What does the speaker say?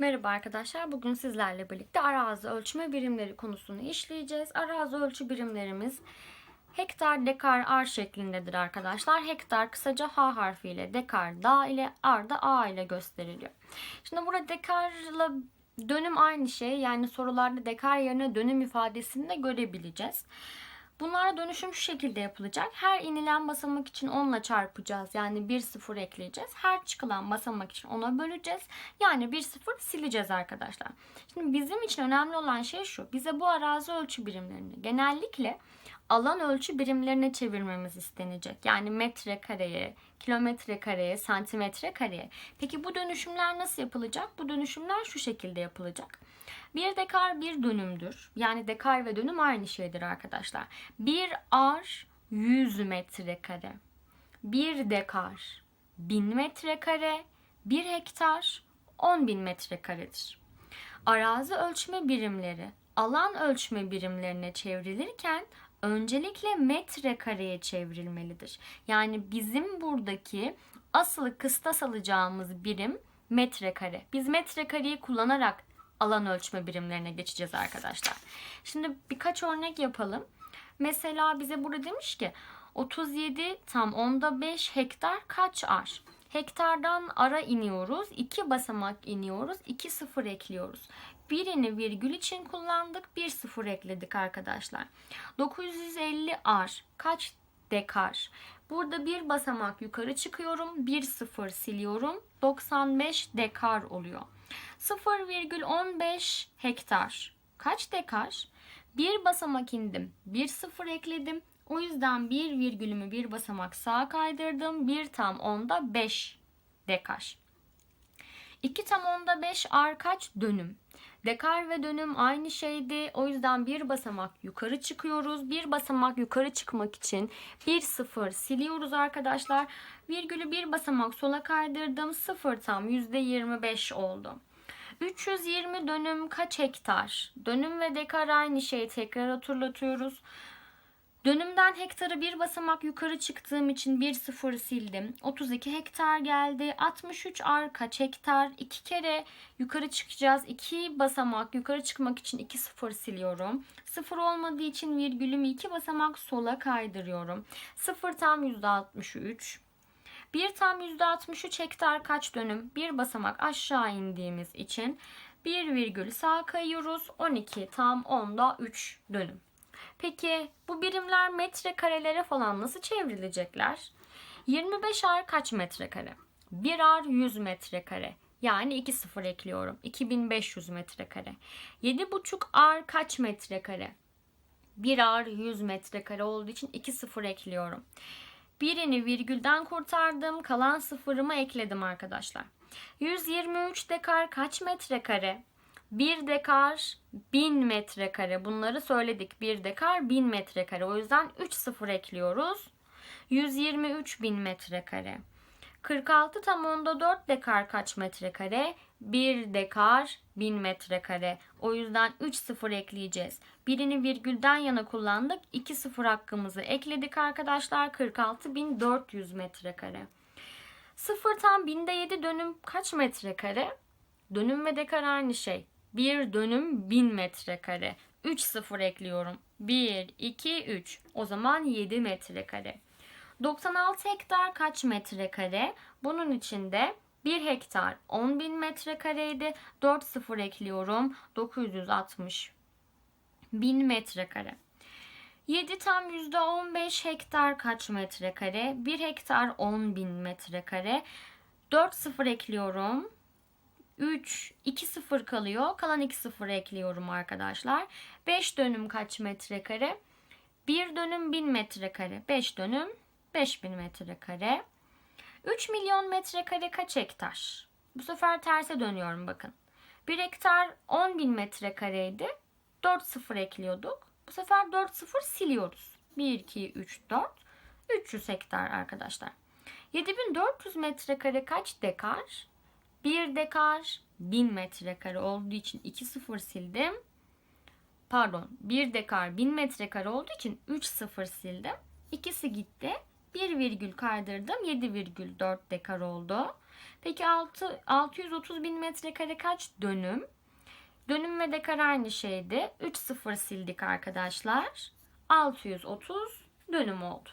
Merhaba arkadaşlar. Bugün sizlerle birlikte arazi ölçme birimleri konusunu işleyeceğiz. Arazi ölçü birimlerimiz hektar, dekar, ar şeklindedir arkadaşlar. Hektar kısaca H harfiyle, dekar da ile, ar da A ile gösteriliyor. Şimdi burada dekarla dönüm aynı şey. Yani sorularda dekar yerine dönüm ifadesini de görebileceğiz. Bunlara dönüşüm şu şekilde yapılacak. Her inilen basamak için 10 ile çarpacağız. Yani 1 sıfır ekleyeceğiz. Her çıkılan basamak için 10'a böleceğiz. Yani 1 sıfır sileceğiz arkadaşlar. Şimdi bizim için önemli olan şey şu. Bize bu arazi ölçü birimlerini genellikle alan ölçü birimlerine çevirmemiz istenecek. Yani metre kareye, kilometre kareye, santimetre kareye. Peki bu dönüşümler nasıl yapılacak? Bu dönüşümler şu şekilde yapılacak. Bir dekar bir dönümdür. Yani dekar ve dönüm aynı şeydir arkadaşlar. Bir ar 100 metrekare. Bir dekar 1000 metrekare. Bir hektar 10 bin metrekaredir. Arazi ölçme birimleri alan ölçme birimlerine çevrilirken öncelikle metrekareye çevrilmelidir. Yani bizim buradaki asıl kıstas alacağımız birim metrekare. Biz metrekareyi kullanarak alan ölçme birimlerine geçeceğiz arkadaşlar. Şimdi birkaç örnek yapalım. Mesela bize burada demiş ki 37 tam onda 5 hektar kaç ar? Hektardan ara iniyoruz. 2 basamak iniyoruz. 2 sıfır ekliyoruz. Birini virgül için kullandık. 1 sıfır ekledik arkadaşlar. 950 ar kaç dekar? Burada bir basamak yukarı çıkıyorum. 1 sıfır siliyorum. 95 dekar oluyor. 0,15 hektar. Kaç dekar? Bir basamak indim. Bir sıfır ekledim. O yüzden bir virgülümü bir basamak sağa kaydırdım. Bir tam onda 5 dekar. 2 tam onda 5 ar kaç dönüm? Dekar ve dönüm aynı şeydi. O yüzden bir basamak yukarı çıkıyoruz. Bir basamak yukarı çıkmak için bir sıfır siliyoruz arkadaşlar. Virgülü bir basamak sola kaydırdım. Sıfır tam %25 oldu. 320 dönüm kaç hektar? Dönüm ve dekar aynı şeyi tekrar hatırlatıyoruz. Dönümden hektarı bir basamak yukarı çıktığım için bir sıfır sildim. 32 hektar geldi. 63 ar kaç hektar? 2 kere yukarı çıkacağız. 2 basamak yukarı çıkmak için 2 sıfır siliyorum. Sıfır olmadığı için virgülümü 2 basamak sola kaydırıyorum. Sıfır tam %63. Bir tam %63 hektar kaç dönüm? Bir basamak aşağı indiğimiz için bir virgül sağa kayıyoruz. 12 tam onda 3 dönüm. Peki bu birimler metrekarelere falan nasıl çevrilecekler? 25 ar kaç metrekare? 1 ar 100 metrekare. Yani 2 sıfır ekliyorum. 2500 metrekare. 7,5 ar kaç metrekare? 1 ar 100 metrekare olduğu için 2 sıfır ekliyorum. Birini virgülden kurtardım. Kalan sıfırımı ekledim arkadaşlar. 123 dekar kaç metrekare? 1 dekar 1000 metrekare. Bunları söyledik. 1 dekar 1000 metrekare. O yüzden 3 sıfır ekliyoruz. 123 bin metrekare. 46 tam onda 4 dekar kaç metrekare? 1 dekar 1000 metrekare. O yüzden 3 sıfır ekleyeceğiz. Birini virgülden yana kullandık. 2 sıfır hakkımızı ekledik arkadaşlar. 46.400 metrekare. 0 tam binde 7 dönüm kaç metrekare? Dönüm ve dekar aynı şey. Bir dönüm 1000 metrekare. 3 sıfır ekliyorum. 1, 2, 3. O zaman 7 metrekare. 96 hektar kaç metrekare? Bunun içinde 1 hektar 10 bin metrekareydi. 4 sıfır ekliyorum. 960 bin metrekare. 7 tam %15 hektar kaç metrekare? 1 hektar 10 bin metrekare. 4 sıfır ekliyorum. 3, 2 sıfır kalıyor. Kalan 2 sıfır ekliyorum arkadaşlar. 5 dönüm kaç metrekare? 1 dönüm 1000 metrekare. 5 dönüm 5000 metrekare. 3 milyon metrekare kaç hektar? Bu sefer terse dönüyorum bakın. 1 hektar 10 bin metrekareydi. 4 sıfır ekliyorduk. Bu sefer 4 sıfır siliyoruz. 1, 2, 3, 4. 300 hektar arkadaşlar. 7400 metrekare kaç dekar? 1 dekar 1000 metrekare olduğu için 2 sıfır sildim. Pardon 1 dekar 1000 metrekare olduğu için 3 sıfır sildim. İkisi gitti. 1 virgül kaydırdım. 7,4 dekar oldu. Peki 6, 630 bin metrekare kaç dönüm? Dönüm ve dekar aynı şeydi. 3 sıfır sildik arkadaşlar. 630 dönüm oldu.